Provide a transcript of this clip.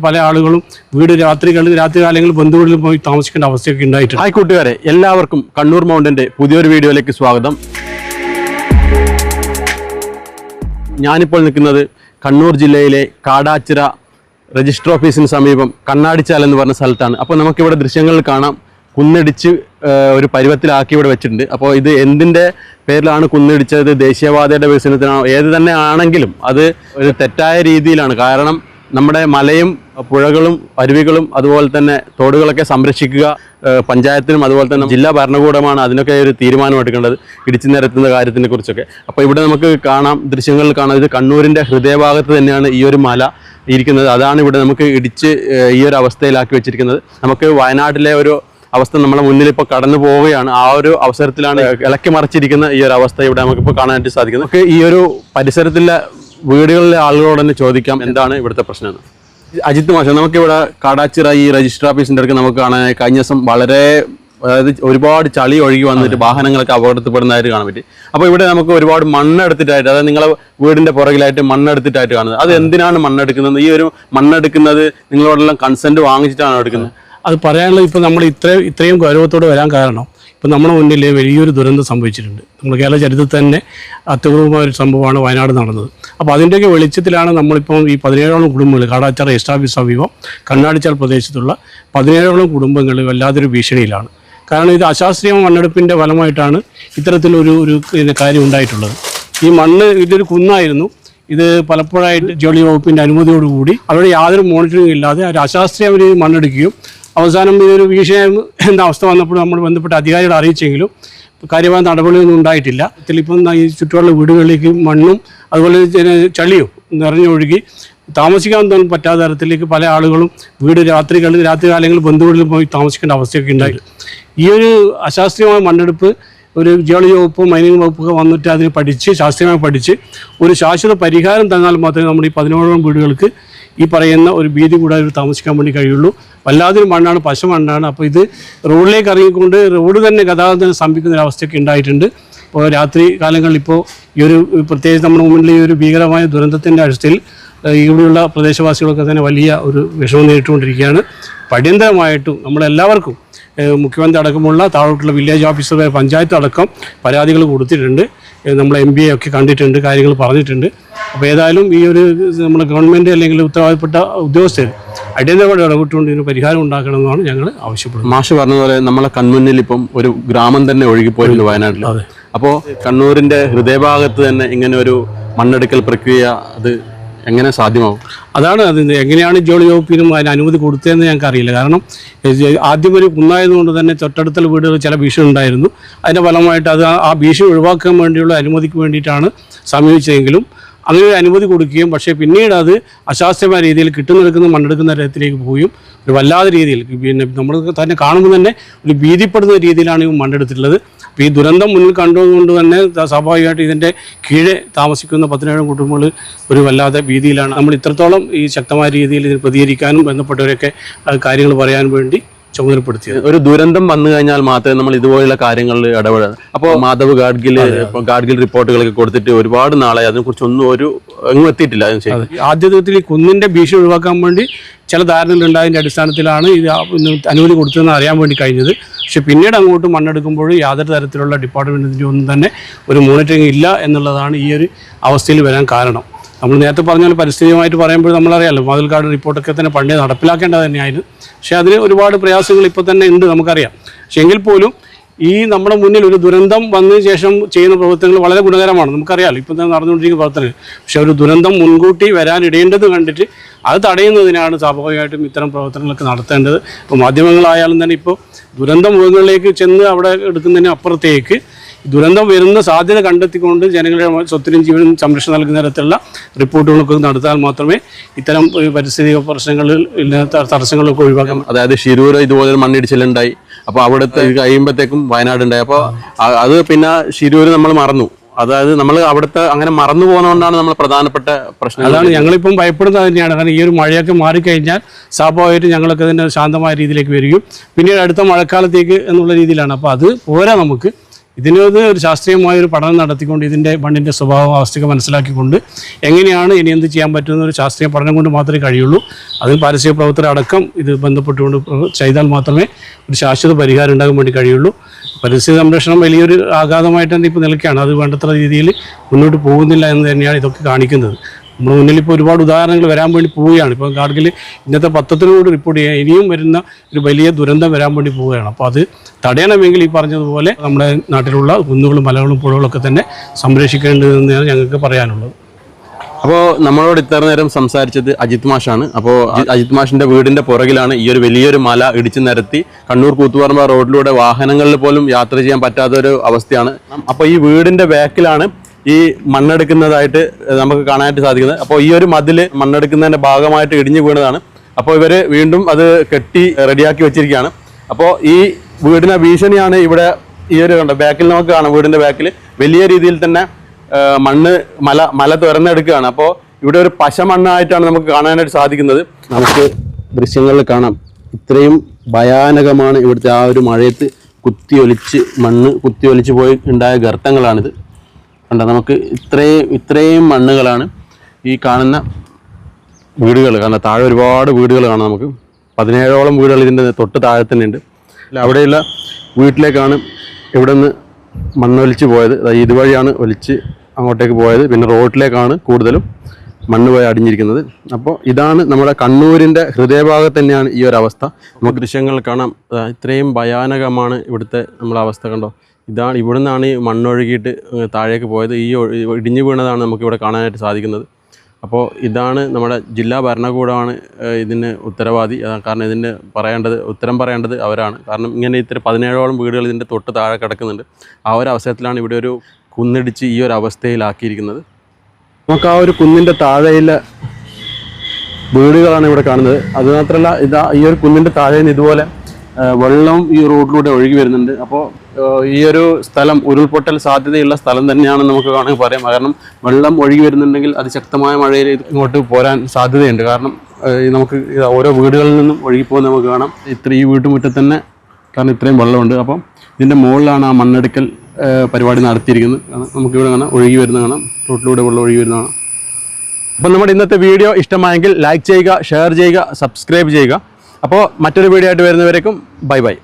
പല ആളുകളും വീട് രാത്രികളിൽ രാത്രി കാലങ്ങളിൽ ബന്ധുവീടുകളിൽ പോയി താമസിക്കേണ്ട അവസ്ഥയൊക്കെ ഉണ്ടായിട്ടുണ്ട്. ഹായ് കൂട്ടുകാരെ എല്ലാവർക്കും കണ്ണൂർ മൗണ്ടിന്റെ പുതിയൊരു വീഡിയോയിലേക്ക് സ്വാഗതം. ഞാനിപ്പോൾ നിൽക്കുന്നത് കണ്ണൂർ ജില്ലയിലെ കാടാച്ചിറ രജിസ്റ്റർ ഓഫീസിന് സമീപം കണ്ണാടിച്ചാൽ എന്ന് പറഞ്ഞ സ്ഥലത്താണ്. അപ്പോൾ നമുക്കിവിടെ ദൃശ്യങ്ങൾ കാണാം. കുന്നിടിച്ച് ഒരു പരുവത്തിലാക്കി ഇവിടെ വെച്ചിട്ടുണ്ട്. അപ്പോൾ ഇത് എന്തിന്റെ പേരിലാണ് കുന്നിടിച്ചത്? ദേശീയവാദയുടെ വികസനത്തിനാണോ? ഏത് തന്നെ ആണെങ്കിലും അത് ഒരു തെറ്റായ രീതിയിലാണ്. കാരണം നമ്മുടെ മലയും പുഴകളും അരുവികളും അതുപോലെ തന്നെ തോടുകളൊക്കെ സംരക്ഷിക്കുക പഞ്ചായത്തിനും അതുപോലെ തന്നെ ജില്ലാ ഭരണകൂടമാണ് അതിനൊക്കെ ഒരു തീരുമാനം എടുക്കേണ്ടത് ഇടിച്ചു നിരത്തുന്ന കാര്യത്തിനെ കുറിച്ചൊക്കെ. അപ്പോൾ ഇവിടെ നമുക്ക് കാണാം ദൃശ്യങ്ങളിൽ കാണാം ഇത് കണ്ണൂരിന്റെ ഹൃദയഭാഗത്ത് തന്നെയാണ് ഈ ഒരു മല ഇരിക്കുന്നത്. അതാണ് ഇവിടെ നമുക്ക് ഇടിച്ച് ഈ ഒരു അവസ്ഥയിലാക്കി വെച്ചിരിക്കുന്നത്. നമുക്ക് വയനാട്ടിലെ ഒരു അവസ്ഥ നമ്മുടെ മുന്നിൽ ഇപ്പോൾ കടന്നു പോവുകയാണ്. ആ ഒരു അവസരത്തിലാണ് ഇളക്കി മറിച്ചിരിക്കുന്ന ഈ ഒരു അവസ്ഥ ഇവിടെ നമുക്കിപ്പോൾ കാണാനായിട്ട് സാധിക്കുന്നത്. നമുക്ക് ഈ ഒരു പരിസരത്തിലെ വീടുകളിലെ ആളുകളോട് തന്നെ ചോദിക്കാം എന്താണ് ഇവിടുത്തെ പ്രശ്നം അജിത് മാഷ നമുക്കിവിടെ കാടാച്ചിറ ഈ രജിസ്റ്റർ ഓഫീസിന്റെ അടുക്ക് നമുക്ക് കാണാൻ കഴിഞ്ഞ ദിവസം വളരെ അതായത് ഒരുപാട് ചളി ഒഴുകി വന്നിട്ട് വാഹനങ്ങളൊക്കെ അപകടത്തിൽപ്പെടുന്നതായിട്ട് കാണാൻ പറ്റി. അപ്പോൾ ഇവിടെ നമുക്ക് ഒരുപാട് മണ്ണെടുത്തിട്ടായിട്ട് അതായത് നിങ്ങളെ വീടിന്റെ പുറകിലായിട്ട് മണ്ണെടുത്തിട്ടായിട്ട് കാണുന്നത്. അത് എന്തിനാണ് മണ്ണെടുക്കുന്നത്? ഈ ഒരു മണ്ണെടുക്കുന്നത് നിങ്ങളോടെല്ലാം കൺസെന്റ് വാങ്ങിച്ചിട്ടാണ് എടുക്കുന്നത്? അത്. പറയാനുള്ളത് ഇപ്പോൾ നമ്മൾ ഇത്രയും ഇത്രയും ഗൗരവത്തോടെ വരാൻ കാരണം ഇപ്പോൾ നമ്മുടെ മുന്നിൽ വലിയൊരു ദുരന്തം സംഭവിച്ചിട്ടുണ്ട്. നമ്മൾ കേരള ചരിത്രത്തിൽ തന്നെ അത്യപൂർവമായ ഒരു സംഭവമാണ് വയനാട് നടന്നത്. അപ്പോൾ അതിന്റെയൊക്കെ വെളിച്ചത്തിലാണ് നമ്മളിപ്പം ഈ പതിനേഴോളം കുടുംബങ്ങൾ കാടാച്ചാർ എസ്റ്റാഫീസ് സമീപം കണ്ണാടിച്ചാൽ പ്രദേശത്തുള്ള പതിനേഴോളം കുടുംബങ്ങൾ വല്ലാത്തൊരു ഭീഷണിയിലാണ്. കാരണം ഇത് അശാസ്ത്രീയ മണ്ണെടുപ്പിന്റെ ഫലമായിട്ടാണ് ഇത്തരത്തിലൊരു ഒരു കാര്യം ഉണ്ടായിട്ടുള്ളത്. ഈ മണ്ണ് ഇതൊരു കുന്നായിരുന്നു. ഇത് പലപ്പോഴായിട്ട് ജോലി വകുപ്പിന്റെ അനുമതിയോടുകൂടി അവരുടെ യാതൊരു മോണിറ്ററിംഗ് ഇല്ലാതെ ഒരു അശാസ്ത്രീയ മണ്ണെടുക്കുകയും അവസാനം ഇതൊരു ഭീഷണി എന്ന അവസ്ഥ വന്നപ്പോൾ നമ്മൾ ബന്ധപ്പെട്ട അധികാരികളെ അറിയിച്ചെങ്കിലും കാര്യമായ നടപടിയൊന്നും ഉണ്ടായിട്ടില്ല. ഇതിലിപ്പം ഈ ചുറ്റുപാടുള്ള വീടുകളിലേക്ക് മണ്ണും അതുപോലെ ചളിയും നിറഞ്ഞൊഴുകി താമസിക്കാൻ തന്നെ പറ്റാത്ത തരത്തിലേക്ക് പല ആളുകളും വീട് രാത്രികളിൽ രാത്രി കാലങ്ങളിൽ ബന്ധുവീടുകളിൽ പോയി താമസിക്കേണ്ട അവസ്ഥയൊക്കെ ഉണ്ടായി. ഈ ഒരു അശാസ്ത്രീയമായ മണ്ണെടുപ്പ് ഒരു ജിയോളജി വകുപ്പും മൈനിങ് വകുപ്പൊക്കെ വന്നിട്ട് അതിന് പഠിച്ച് ശാസ്ത്രീയമായി പഠിച്ച് ഒരു ശാശ്വത പരിഹാരം തന്നാൽ മാത്രമേ നമ്മുടെ ഈ പതിനോളം വീടുകൾക്ക് ഈ പറയുന്ന ഒരു ഭീതി കൂടാതെ താമസിക്കാൻ വേണ്ടി കഴിയുള്ളൂ. വല്ലാതൊരു മണ്ണാണ് പശ മണ്ണാണ്. അപ്പോൾ ഇത് റോഡിലേക്ക് ഇറങ്ങിക്കൊണ്ട് റോഡ് തന്നെ ഗതാഗതം സ്തംഭിക്കുന്ന ഒരു അവസ്ഥയൊക്കെ ഉണ്ടായിട്ടുണ്ട്. ഇപ്പോൾ രാത്രി കാലങ്ങളിൽ ഇപ്പോൾ ഈ ഒരു പ്രത്യേകിച്ച് നമ്മുടെ മുന്നിൽ ഈ ഒരു ഭീകരമായ ദുരന്തത്തിന്റെ അടുത്തിൽ ഇവിടെയുള്ള പ്രദേശവാസികളൊക്കെ തന്നെ വലിയ ഒരു വിഷമം നേരിട്ടുകൊണ്ടിരിക്കുകയാണ്. പടിയന്തരമായിട്ടും നമ്മളെല്ലാവർക്കും മുഖ്യമന്ത്രി അടക്കമുള്ള താഴോട്ടുള്ള വില്ലേജ് ഓഫീസർ പഞ്ചായത്ത് അടക്കം പരാതികൾ കൊടുത്തിട്ടുണ്ട്. നമ്മൾ എം ബി ഒക്കെ കണ്ടിട്ടുണ്ട് കാര്യങ്ങൾ പറഞ്ഞിട്ടുണ്ട്. അപ്പോൾ ഏതായാലും ഈ ഒരു നമ്മുടെ ഗവൺമെന്റ് അല്ലെങ്കിൽ ഉത്തരവാദപ്പെട്ട ഉദ്യോഗസ്ഥർ അടിയന്തരമായിട്ട് ഇടപെട്ടുകൊണ്ട് ഇതിന് പരിഹാരം ഉണ്ടാക്കണമെന്നാണ് ഞങ്ങൾ ആവശ്യപ്പെടുന്നത്. മാഷ് പറഞ്ഞതുപോലെ നമ്മളെ കൺമുന്നിൽ ഇപ്പം ഒരു ഗ്രാമം തന്നെ ഒഴുകിപ്പോയിട്ടുണ്ട് വയനാട്ടിൽ. അപ്പോൾ കണ്ണൂരിന്റെ ഹൃദയഭാഗത്ത് തന്നെ ഇങ്ങനെ ഒരു മണ്ണെടുക്കൽ പ്രക്രിയ അത് എങ്ങനെ സാധ്യമാവും? അതാണ് അത് എങ്ങനെയാണ് ജോളി വകുപ്പിനും അതിന് അനുമതി കൊടുത്തതെന്ന് ഞങ്ങൾക്ക് അറിയില്ല. കാരണം ആദ്യം ഒരു കുന്നായതുകൊണ്ട് തന്നെ തൊട്ടടുത്തുള്ള വീടുകൾ ചില ഭീഷണി ഉണ്ടായിരുന്നു. അതിന്റെ ഫലമായിട്ട് അത് ആ ഭീഷണി ഒഴിവാക്കാൻ വേണ്ടിയുള്ള അനുമതിക്ക് വേണ്ടിയിട്ടാണ് സമീപിച്ചതെങ്കിലും അങ്ങനെ ഒരു അനുമതി കൊടുക്കുകയും പക്ഷേ പിന്നീട് അത് അശാസ്ത്രമായ രീതിയിൽ കിട്ടുന്നെടുക്കുന്ന മണ്ണെടുക്കുന്ന തരത്തിലേക്ക് പോവുകയും ഒരു വല്ലാത്ത രീതിയിൽ പിന്നെ നമ്മൾ തന്നെ കാണുമ്പോൾ തന്നെ ഒരു ഭീതിപ്പെടുന്ന രീതിയിലാണ് ഈ മണ്ണെടുത്തിട്ടുള്ളത്. അപ്പോൾ ഈ ദുരന്തം മുന്നിൽ കണ്ടുകൊണ്ട് തന്നെ സ്വാഭാവികമായിട്ട് ഇതിന്റെ കീഴെ താമസിക്കുന്ന പതിനേഴ് കുടുംബങ്ങൾ ഒരു വല്ലാത്ത ഭീതിയിലാണ്. നമ്മൾ ഇത്രത്തോളം ഈ ശക്തമായ രീതിയിൽ ഇതിന് പ്രതികരിക്കാനും ബന്ധപ്പെട്ടവരൊക്കെ കാര്യങ്ങൾ പറയാൻ വേണ്ടി ചുമതലപ്പെടുത്തിയത്. ഒരു ദുരന്തം വന്നു കഴിഞ്ഞാൽ മാത്രമേ നമ്മൾ ഇതുപോലുള്ള കാര്യങ്ങളിൽ ഇടപെടുക അപ്പോൾ മാധവ് ഗാഡ്ഗിൽ ഗാഡ്ഗിൽ റിപ്പോർട്ടുകളൊക്കെ കൊടുത്തിട്ട് ഒരുപാട് നാളായി. അതിനെക്കുറിച്ച് ഒന്നും ഒരു എങ്ങും എത്തിയിട്ടില്ല. ആദ്യത്തിൽ ഈ കുന്നിന്റെ ഭീഷണി ഒഴിവാക്കാൻ വേണ്ടി ചില ധാരണകളുണ്ടായതിന്റെ അടിസ്ഥാനത്തിലാണ് ഇത് അനുമതി കൊടുത്തതെന്ന് അറിയാൻ വേണ്ടി കഴിഞ്ഞത്. പക്ഷെ പിന്നീട് അങ്ങോട്ട് മണ്ണെടുക്കുമ്പോൾ യാതൊരു തരത്തിലുള്ള ഡിപ്പാർട്ട്മെന്റിന്റെ ഒന്നും തന്നെ ഒരു മോണിറ്ററിംഗ് ഇല്ല എന്നുള്ളതാണ് ഈ ഒരു അവസ്ഥയിൽ വരാൻ കാരണം. നമ്മൾ നേരത്തെ പറഞ്ഞ പോലെ പരിസ്ഥിതിയുമായിട്ട് പറയുമ്പോൾ നമ്മളറിയാമല്ലോ മതിൽക്കാട് റിപ്പോർട്ടൊക്കെ തന്നെ പണ്ടേ നടപ്പിലാക്കേണ്ടത് തന്നെയായിരുന്നു. പക്ഷേ അതിന് ഒരുപാട് പ്രയാസങ്ങൾ ഇപ്പോൾ തന്നെ ഉണ്ട് നമുക്കറിയാം. പക്ഷേ എങ്കിൽ പോലും ഈ നമ്മുടെ മുന്നിൽ ഒരു ദുരന്തം വന്നതിന് ശേഷം ചെയ്യുന്ന പ്രവർത്തനങ്ങൾ വളരെ ഗുണകരമാണ്. നമുക്കറിയാമല്ലോ ഇപ്പം തന്നെ നടന്നുകൊണ്ടിരിക്കുന്ന പ്രവർത്തനങ്ങൾ. പക്ഷെ ഒരു ദുരന്തം മുൻകൂട്ടി വരാനിടേണ്ടത് കണ്ടിട്ട് അത് തടയുന്നതിനാണ് സ്വാഭാവികമായിട്ടും ഇത്തരം പ്രവർത്തനങ്ങളൊക്കെ നടത്തേണ്ടത്. ഇപ്പോൾ മാധ്യമങ്ങളായാലും തന്നെ ഇപ്പോൾ ദുരന്ത മുഖങ്ങളിലേക്ക് ചെന്ന് അവിടെ എടുക്കുന്നതിന് അപ്പുറത്തേക്ക് ദുരന്തം വരുന്ന സാധ്യത കണ്ടെത്തിക്കൊണ്ട് ജനങ്ങളുടെ സ്വത്തിനും ജീവനും സംരക്ഷണം നൽകുന്ന തരത്തിലുള്ള റിപ്പോർട്ടുകളൊക്കെ നടത്താൻ മാത്രമേ ഇത്തരം പരിസ്ഥിതി പ്രശ്നങ്ങളിൽ തടസ്സങ്ങളൊക്കെ ഒഴിവാക്കാൻ അതായത് ഷിരൂർ ഇതുപോലെ മണ്ണിടിച്ചിലുണ്ടായി. അപ്പോൾ അവിടുത്തെ കഴിയുമ്പോഴത്തേക്കും വയനാട് ഉണ്ടായി അപ്പോൾ അത് പിന്നെ ഷിരൂർ നമ്മൾ മറന്നു. അതായത് നമ്മൾ അവിടുത്തെ അങ്ങനെ മറന്നു പോകുന്നതുകൊണ്ടാണ് നമ്മൾ പ്രധാനപ്പെട്ട പ്രശ്നം അതാണ് ഞങ്ങളിപ്പം ഭയപ്പെടുന്നത് തന്നെയാണ്. കാരണം ഈ ഒരു മഴയൊക്കെ മാറിക്കഴിഞ്ഞാൽ സ്വാഭാവികമായിട്ട് ഞങ്ങളൊക്കെ തന്നെ ശാന്തമായ രീതിയിലേക്ക് വരികയും പിന്നീട് അടുത്ത മഴക്കാലത്തേക്ക് എന്നുള്ള രീതിയിലാണ്. അപ്പോൾ അത് പോരാ നമുക്ക്. ഇതിനത് ഒരു ശാസ്ത്രീയമായ ഒരു പഠനം നടത്തിക്കൊണ്ട് ഇതിന്റെ മണ്ണിന്റെ സ്വഭാവം അവസ്ഥയൊക്കെ മനസ്സിലാക്കിക്കൊണ്ട് എങ്ങനെയാണ് ഇനി എന്ത് ചെയ്യാൻ പറ്റുന്ന ഒരു ശാസ്ത്രീയ പഠനം കൊണ്ട് മാത്രമേ കഴിയുള്ളൂ. അതിൽ പാരിസ്ഥിതിക പ്രവർത്തകരടക്കം ഇത് ബന്ധപ്പെട്ടുകൊണ്ട് ചെയ്താൽ മാത്രമേ ഒരു ശാശ്വത പരിഹാരം ഉണ്ടാകാൻ വേണ്ടി കഴിയുള്ളൂ. പരിസ്ഥിതി സംരക്ഷണം വലിയൊരു ആഘാതമായിട്ട് തന്നെ ഇപ്പോൾ നിൽക്കുകയാണ് അത് വേണ്ടത്ര രീതിയിൽ മുന്നോട്ട് പോകുന്നില്ല എന്ന് തന്നെയാണ് ഇതൊക്കെ കാണിക്കുന്നത്. നമ്മുടെ മുന്നിൽ ഇപ്പോൾ ഒരുപാട് ഉദാഹരണങ്ങൾ വരാൻ വേണ്ടി പോവുകയാണ്. ഇപ്പോൾ ഗാഡ്ഗിൽ ഇന്നത്തെ പത്രത്തിനോട് റിപ്പോർട്ട് ചെയ്യാൻ ഇനിയും വരുന്ന ഒരു വലിയ ദുരന്തം വരാൻ വേണ്ടി പോവുകയാണ്. അപ്പോൾ അത് തടയണമെങ്കിൽ ഈ പറഞ്ഞതുപോലെ നമ്മുടെ നാട്ടിലുള്ള കുന്നുകളും മലകളും പുഴകളൊക്കെ തന്നെ സംരക്ഷിക്കേണ്ടതെന്നാണ് ഞങ്ങൾക്ക് പറയാനുള്ളത്. അപ്പോൾ നമ്മളോട് ഇത്ര നേരം സംസാരിച്ചത് അജിത് മാഷാണ്. അപ്പോൾ അജിത് മാഷിന്റെ വീടിന്റെ പുറകിലാണ് ഈ ഒരു വലിയൊരു മല ഇടിച്ചു നിരത്തി കണ്ണൂർ കൂത്തുപറമ്പ റോഡിലൂടെ വാഹനങ്ങളിൽ പോലും യാത്ര ചെയ്യാൻ പറ്റാത്ത ഒരു അവസ്ഥയാണ്. അപ്പോൾ ഈ വീടിന്റെ ബാക്കിലാണ് ഈ മണ്ണെടുക്കുന്നതായിട്ട് നമുക്ക് കാണാനായിട്ട് സാധിക്കുന്നത്. അപ്പോൾ ഈ ഒരു മതിൽ മണ്ണെടുക്കുന്നതിന്റെ ഭാഗമായിട്ട് ഇടിഞ്ഞു വീണതാണ്. അപ്പോൾ ഇവർ വീണ്ടും അത് കെട്ടി റെഡിയാക്കി വെച്ചിരിക്കുകയാണ്. അപ്പോൾ ഈ വീടിനെ ഭീഷണിയാണ് ഇവിടെ ഈ ഒരു കണ്ടോ ബാക്കിൽ നമുക്ക് കാണാം വീടിന്റെ ബാക്കിൽ വലിയ രീതിയിൽ തന്നെ മണ്ണ് മല മല തുറന്നെടുക്കുകയാണ് അപ്പോൾ ഇവിടെ ഒരു പശ മണ്ണായിട്ടാണ് നമുക്ക് കാണാനായിട്ട് സാധിക്കുന്നത്. നമുക്ക് ദൃശ്യങ്ങളിൽ കാണാം. ഇത്രയും ഭയാനകമാണ് ഇവിടുത്തെ ആ ഒരു മഴയത്ത് കുത്തിയൊലിച്ച് മണ്ണ് കുത്തിയൊലിച്ച് പോയി ഉണ്ടായ ഗർത്തങ്ങളാണിത്. കണ്ട നമുക്ക് ഇത്രയും ഇത്രയും മണ്ണുകളാണ് ഈ കാണുന്ന വീടുകൾ. കാരണം താഴെ ഒരുപാട് വീടുകൾ കാണാം നമുക്ക്. പതിനേഴോളം വീടുകൾ ഇതിന്റെ തൊട്ട് താഴെ തന്നെ ഉണ്ട് അവിടെയുള്ള വീട്ടിലേക്കാണ് ഇവിടെ നിന്ന് മണ്ണൊലിച്ച് പോയത്. ഇതുവഴിയാണ് ഒലിച്ച് അങ്ങോട്ടേക്ക് പോയത്. പിന്നെ റോഡിലേക്കാണ് കൂടുതലും മണ്ണ് പോയി അടിഞ്ഞിരിക്കുന്നത്. അപ്പോൾ ഇതാണ് നമ്മുടെ കണ്ണൂരിന്റെ ഹൃദയഭാഗത്ത് തന്നെയാണ് ഈ ഒരു അവസ്ഥ. നമുക്ക് ദൃശ്യങ്ങൾ കാണാം. ഇത്രയും ഭയാനകമാണ് ഇവിടുത്തെ നമ്മളെ അവസ്ഥ കണ്ടോ? ഇതാണ് ഇവിടെ നിന്നാണ് ഈ മണ്ണൊഴുകിയിട്ട് താഴേക്ക് പോയത്. ഈ ഇടിഞ്ഞു വീണതാണ് നമുക്ക് ഇവിടെ കാണാനായിട്ട് സാധിക്കുന്നത്. അപ്പോൾ ഇതാണ് നമ്മുടെ ജില്ലാ ഭരണകൂടമാണ് ഇതിന് ഉത്തരവാദി. കാരണം ഇതിന് പറയേണ്ടത് ഉത്തരം പറയേണ്ടത് അവരാണ്. കാരണം ഇങ്ങനെ ഇത്ര പതിനേഴോളം വീടുകൾ ഇതിന്റെ തൊട്ട് താഴെ കിടക്കുന്നുണ്ട്. ആ ഒരു അവസരത്തിലാണ് ഇവിടെ ഒരു കുന്നിടിച്ച് ഈ ഒരു അവസ്ഥയിലാക്കിയിരിക്കുന്നത്. നമുക്ക് ആ ഒരു കുന്നിന്റെ താഴെയിലെ വീടുകളാണ് ഇവിടെ കാണുന്നത്. അതുമാത്രമല്ല ഇതാ ഈ ഒരു കുന്നിന്റെ താഴെ നിന്ന് ഇതുപോലെ വെള്ളം ഈ റോഡിലൂടെ ഒഴുകി വരുന്നുണ്ട്. അപ്പോൾ ഈ ഒരു സ്ഥലം ഉരുൾപൊട്ടൽ സാധ്യതയുള്ള സ്ഥലം തന്നെയാണ് നമുക്ക് വേണമെങ്കിൽ പറയാം. കാരണം വെള്ളം ഒഴുകി വരുന്നുണ്ടെങ്കിൽ അതിശക്തമായ മഴയിൽ ഇങ്ങോട്ട് പോരാൻ സാധ്യതയുണ്ട്. കാരണം നമുക്ക് ഓരോ വീടുകളിൽ നിന്നും ഒഴുകിപ്പോകുന്ന നമുക്ക് കാണാം. ഇത്ര ഈ വീട്ടുമുറ്റത്ത് തന്നെ കാരണം ഇത്രയും വെള്ളമുണ്ട്. അപ്പം ഇതിന്റെ മുകളിലാണ് ആ മണ്ണെടുക്കൽ പരിപാടി നടത്തിയിരിക്കുന്നത്. നമുക്കിവിടെ കാണാം ഒഴുകി വരുന്ന കാണാം. റോട്ടിലൂടെ വെള്ളം ഒഴുകി വരുന്ന കാണാം. അപ്പം നമ്മുടെ ഇന്നത്തെ വീഡിയോ ഇഷ്ടമായെങ്കിൽ ലൈക്ക് ചെയ്യുക ഷെയർ ചെയ്യുക സബ്സ്ക്രൈബ് ചെയ്യുക. അപ്പോൾ മറ്റൊരു വീഡിയോ ആയിട്ട് വരുന്നവരേക്കും ബൈ ബൈ.